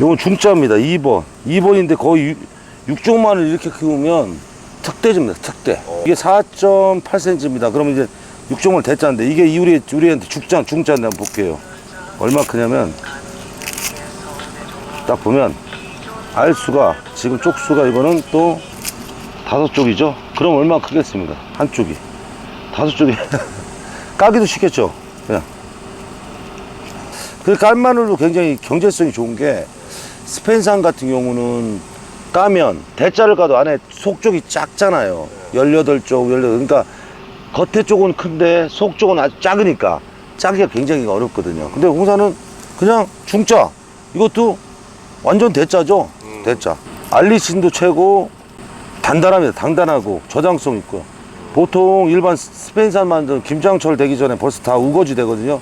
요건 중짜입니다. 2번. 2번인데 거의 6 종만을 이렇게 키우면 특대집니다. 특대. 이게 4.8cm입니다. 그러면 이제 6종을 대짜인데 이게 우리, 우리한테 죽자, 중짜인데 한번 볼게요. 얼마 크냐면 딱 보면 알수가 지금 쪽수가 이거는 또 다섯 쪽이죠. 그럼 얼마 크겠습니다. 한 쪽이. 다섯 쪽이. 까기도 쉽겠죠. 그냥. 그 깔마늘도 굉장히 경제성이 좋은 게 스페인산 같은 경우는 까면 대자를 까도 안에 속 쪽이 작잖아요. 18쪽, 18, 그러니까 겉에 쪽은 큰데 속 쪽은 아주 작으니까 짜기가 굉장히 어렵거든요. 근데 홍사는 그냥 중짜. 이것도 완전 대짜죠. 대짜. 알리신도 최고 단단합니다. 단단하고 저장성 있고요. 보통 일반 스페인산 만든 김장철 되기 전에 벌써 다 우거지 되거든요.